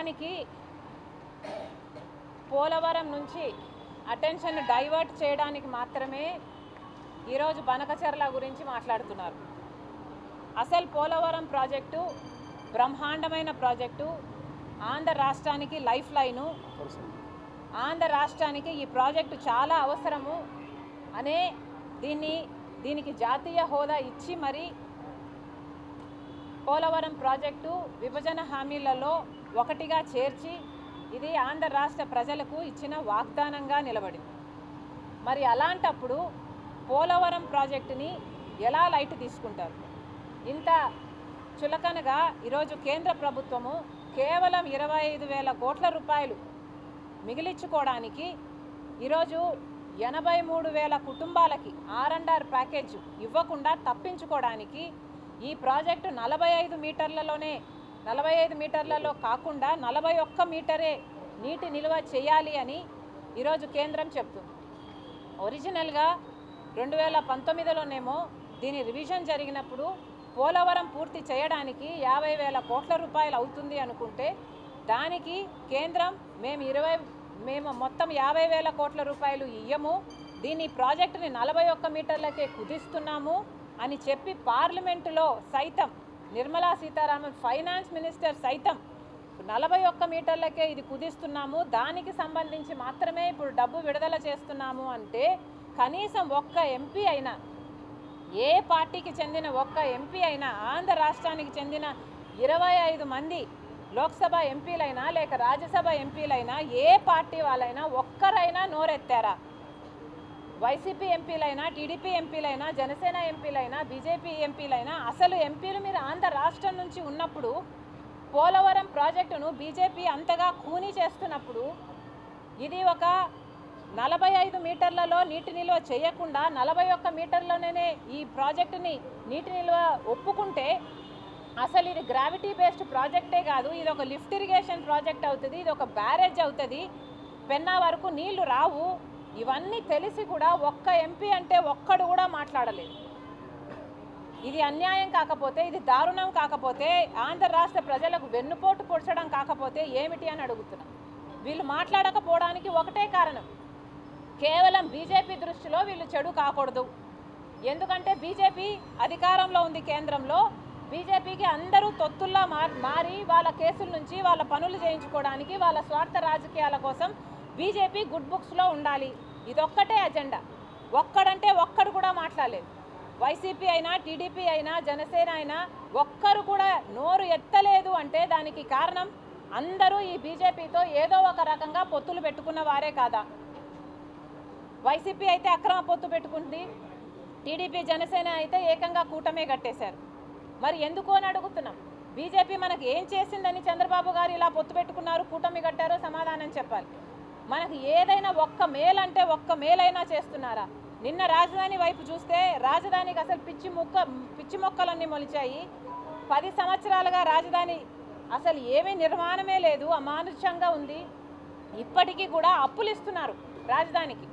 మొత్తానికి పోలవరం నుంచి attention divert చేయడానికి మాత్రమే ఈరోజు బనకచర్ల గురించి మాట్లాడుతున్నారు. అసలు పోలవరం ప్రాజెక్టు బ్రహ్మాండమైన ప్రాజెక్టు. ఆంధ్ర రాష్ట్రానికి లైఫ్ లైను ఆంధ్ర రాష్ట్రానికి ఈ ప్రాజెక్టు చాలా అవసరము. అనే దీన్ని దీనికి జాతీయ హోదా ఇచ్చి మరి పోలవరం ప్రాజెక్టు విభజన హామీలలో ఒకటిగా చేర్చి ఇది ఆంధ్ర రాష్ట్ర ప్రజలకు ఇచ్చిన వాగ్దానంగా నిలబడింది. మరి అలాంటప్పుడు పోలవరం ప్రాజెక్టుని ఎలా లైట్ తీసుకుంటారు? ఇంత చులకనగా ఈరోజు కేంద్ర ప్రభుత్వము కేవలం ఇరవై ఐదు వేల కోట్ల రూపాయలు మిగిలించుకోవడానికి ఈరోజు ఎనభై మూడు వేల కుటుంబాలకి ఆర్ అండ్ ఆర్ ప్యాకేజ్ ఇవ్వకుండా తప్పించుకోవడానికి ఈ ప్రాజెక్టు నలభై ఐదు మీటర్లలోనే నలభై ఐదు మీటర్లలో కాకుండా నలభై ఒక్క మీటరే నీటి నిల్వ చేయాలి అని ఈరోజు కేంద్రం చెప్తుంది. ఒరిజినల్గా రెండు వేల పంతొమ్మిదిలోనేమో దీని రివిజన్ జరిగినప్పుడు పోలవరం పూర్తి చేయడానికి యాభై వేల కోట్ల రూపాయలు అవుతుంది అనుకుంటే దానికి కేంద్రం మేము ఇరవై మేము మొత్తం యాభై వేల కోట్ల రూపాయలు ఇయ్యము దీని ప్రాజెక్టుని నలభై ఒక్క మీటర్లకే కుదిస్తున్నాము అని చెప్పి పార్లమెంటులో సైతం నిర్మలా సీతారామన్ ఫైనాన్స్ మినిస్టర్ సైతం నలభై ఒక్క మీటర్లకే ఇది కుదిస్తున్నాము. దానికి సంబంధించి మాత్రమే ఇప్పుడు డబ్బు విడుదల చేస్తున్నాము అంటే కనీసం ఒక్క ఎంపీ అయినా ఏ పార్టీకి చెందిన ఒక్క ఎంపీ అయినా ఆంధ్ర రాష్ట్రానికి చెందిన ఇరవై ఐదు మంది లోక్సభ ఎంపీలైనా లేక రాజ్యసభ ఎంపీలైనా ఏ పార్టీ వాళ్ళైనా ఒక్కరైనా నోరెత్తారా? వైసీపీ ఎంపీలైనా టీడీపీ ఎంపీలైనా జనసేన ఎంపీలైనా బీజేపీ ఎంపీలైనా అసలు ఎంపీలు మీరు ఆంధ్ర రాష్ట్రం నుంచి ఉన్నప్పుడు పోలవరం ప్రాజెక్టును బీజేపీ అంతగా ఖూనీ చేస్తున్నప్పుడు ఇది ఒక నలభై ఐదు మీటర్లలో నీటి నిల్వ చేయకుండా నలభై ఒక్క మీటర్లోనే ఈ ప్రాజెక్టుని నీటి నిల్వ ఒప్పుకుంటే అసలు ఇది గ్రావిటీ బేస్డ్ ప్రాజెక్టే కాదు ఇది ఒక లిఫ్ట్ ఇరిగేషన్ ప్రాజెక్ట్ అవుతుంది ఇది ఒక బ్యారేజ్ అవుతుంది పెన్నా వరకు నీళ్ళు రావు. ఇవన్నీ తెలిసి కూడా ఒక్క ఎంపీ అంటే ఒక్కడు కూడా మాట్లాడలేదు. ఇది అన్యాయం కాకపోతే ఇది దారుణం కాకపోతే ఆంధ్ర రాష్ట్ర ప్రజలకు వెన్నుపోటు పొడచడం కాకపోతే ఏమిటి అని అడుగుతున్నాం. వీళ్ళు మాట్లాడకపోవడానికి ఒకటే కారణం. కేవలం బీజేపీ దృష్టిలో వీళ్ళు చెడు కాకూడదు. ఎందుకంటే బీజేపీ అధికారంలో ఉంది కేంద్రంలో. బీజేపీకి అందరూ తొత్తుల్లా మారి వాళ్ళ కేసుల నుంచి వాళ్ళ పనులు చేయించుకోవడానికి వాళ్ళ స్వార్థ రాజకీయాల కోసం బీజేపీ గుడ్ బుక్స్లో ఉండాలి. ఇదొక్కటే అజెండా. ఒక్కడంటే ఒక్కడు కూడా మాట్లాడలేదు. వైసీపీ అయినా టీడీపీ అయినా జనసేన అయినా ఒక్కరు కూడా నోరు ఎత్తలేదు అంటే దానికి కారణం అందరూ ఈ బీజేపీతో ఏదో ఒక రకంగా పొత్తులు పెట్టుకున్న వారే కాదా? వైసీపీ అయితే అక్రమ పొత్తు పెట్టుకుంది. టీడీపీ జనసేన అయితే ఏకంగా కూటమే కట్టేశారు. మరి ఎందుకు అని అడుగుతున్నాం? బీజేపీ మనకు ఏం చేసిందని చంద్రబాబు గారు ఇలా పొత్తు పెట్టుకున్నారు కూటమి కట్టారో సమాధానం చెప్పాలి. మనకు ఏదైనా ఒక్క మేలంటే ఒక్క మేలైనా చేస్తున్నారా? నిన్న రాజధాని వైపు చూస్తే రాజధానికి అసలు పిచ్చి మొక్క పిచ్చి మొక్కలన్నీ మొలిచాయి. పది సంవత్సరాలుగా రాజధాని అసలు ఏమీ నిర్మాణమే లేదు అమానుష్యంగా ఉంది. ఇప్పటికీ కూడా అప్పులు ఇస్తున్నారు రాజధానికి.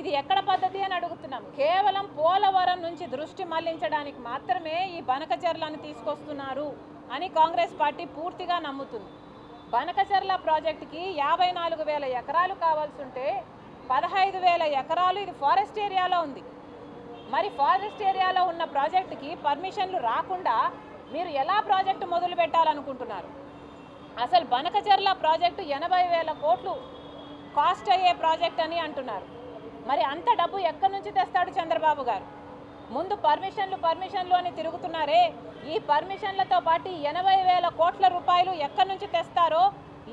ఇది ఎక్కడ పద్ధతి అని అడుగుతున్నాం. కేవలం పోలవరం నుంచి దృష్టి మళ్ళించడానికి మాత్రమే ఈ బనకచర్లను తీసుకొస్తున్నారు అని కాంగ్రెస్ పార్టీ పూర్తిగా నమ్ముతుంది. బనకచర్ల ప్రాజెక్టుకి యాభై నాలుగు వేల ఎకరాలు కావాల్సి ఉంటే పదహైదు వేల ఎకరాలు ఇది ఫారెస్ట్ ఏరియాలో ఉంది. మరి ఫారెస్ట్ ఏరియాలో ఉన్న ప్రాజెక్టుకి పర్మిషన్లు రాకుండా మీరు ఎలా ప్రాజెక్టు మొదలు పెట్టాలనుకుంటున్నారు? అసలు బనకచర్ల ప్రాజెక్టు ఎనభై వేల కోట్లు కాస్ట్ అయ్యే ప్రాజెక్ట్ అని అంటున్నారు. మరి అంత డబ్బు ఎక్కడి నుంచి తెస్తాడు చంద్రబాబు గారు? ముందు పర్మిషన్లు పర్మిషన్లు అని తిరుగుతున్నారే. ఈ పర్మిషన్లతో పాటు ఎనభై వేల కోట్ల రూపాయలు ఎక్కడి నుంచి తెస్తారో?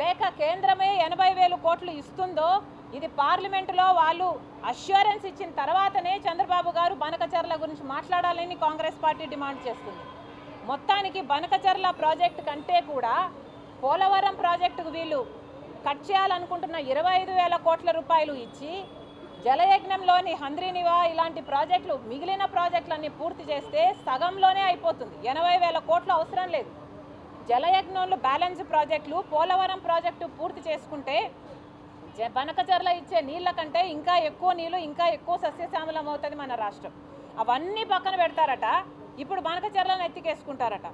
లేక కేంద్రమే ఎనభై వేలు కోట్లు ఇస్తుందో? ఇది పార్లమెంటులో వాళ్ళు అష్యూరెన్స్ ఇచ్చిన తర్వాతనే చంద్రబాబు గారు బనకచర్ల గురించి మాట్లాడాలని కాంగ్రెస్ పార్టీ డిమాండ్ చేస్తుంది. మొత్తానికి బనకచర్ల ప్రాజెక్టు కంటే కూడా పోలవరం ప్రాజెక్టుకు వీళ్ళు కట్ చేయాలనుకుంటున్న ఇరవై ఐదు వేల కోట్ల రూపాయలు ఇచ్చి జలయజ్ఞంలోని హంద్రీనివా ఇలాంటి ప్రాజెక్టులు మిగిలిన ప్రాజెక్టులన్నీ పూర్తి చేస్తే సగంలోనే అయిపోతుంది. ఎనభై వేల కోట్లు అవసరం లేదు. జలయజ్ఞంలో బ్యాలెన్స్ ప్రాజెక్టులు పోలవరం ప్రాజెక్టు పూర్తి చేసుకుంటే జ- బనకచర్ల ఇచ్చే నీళ్ళ కంటే ఇంకా ఎక్కువ నీళ్ళు ఇంకా ఎక్కువ సస్యశ్యామలం అవుతుంది మన రాష్ట్రం. అవన్నీ పక్కన పెడతారట. ఇప్పుడు బనకచర్లను ఎత్తికేసుకుంటారట.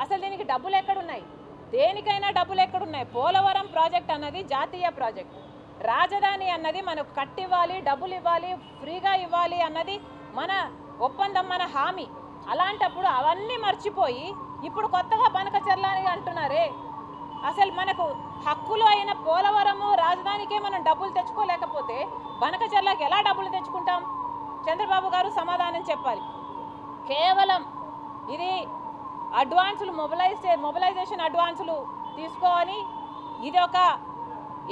అసలు దీనికి డబ్బులు ఎక్కడున్నాయి? దేనికైనా డబ్బులు ఎక్కడున్నాయి? పోలవరం ప్రాజెక్ట్ అన్నది జాతీయ ప్రాజెక్టు. రాజధాని అన్నది మనకు కట్టివ్వాలి డబ్బులు ఇవ్వాలి ఫ్రీగా ఇవ్వాలి అన్నది మన ఒప్పందం మన హామీ. అలాంటప్పుడు అవన్నీ మర్చిపోయి ఇప్పుడు కొత్తగా బనకచెర్ల అని అంటున్నారే. అసలు మనకు హక్కులు అయిన పోలవరము రాజధానికే మనం డబ్బులు తెచ్చుకోలేకపోతే బనకచెర్లకి ఎలా డబ్బులు తెచ్చుకుంటాం? చంద్రబాబు గారు సమాధానం చెప్పాలి. కేవలం ఇది అడ్వాన్సులు మొబిలైజ్ మొబిలైజేషన్ అడ్వాన్సులు తీసుకోవాలి. ఇది ఒక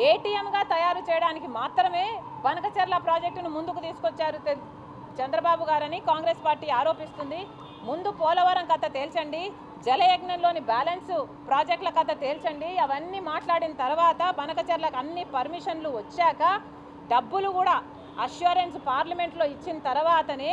ఏటీఎంగా తయారు చేయడానికి మాత్రమే బనకచెర్ల ప్రాజెక్టును ముందుకు తీసుకొచ్చారు చంద్రబాబు గారని కాంగ్రెస్ పార్టీ ఆరోపిస్తుంది. ముందు పోలవరం కథ తేల్చండి జలయజ్ఞంలోని బ్యాలెన్స్ ప్రాజెక్టుల కథ తేల్చండి అవన్నీ మాట్లాడిన తర్వాత బనకచెర్లకు అన్ని పర్మిషన్లు వచ్చాక డబ్బులు కూడా అష్యూరెన్స్ పార్లమెంట్లో ఇచ్చిన తర్వాతనే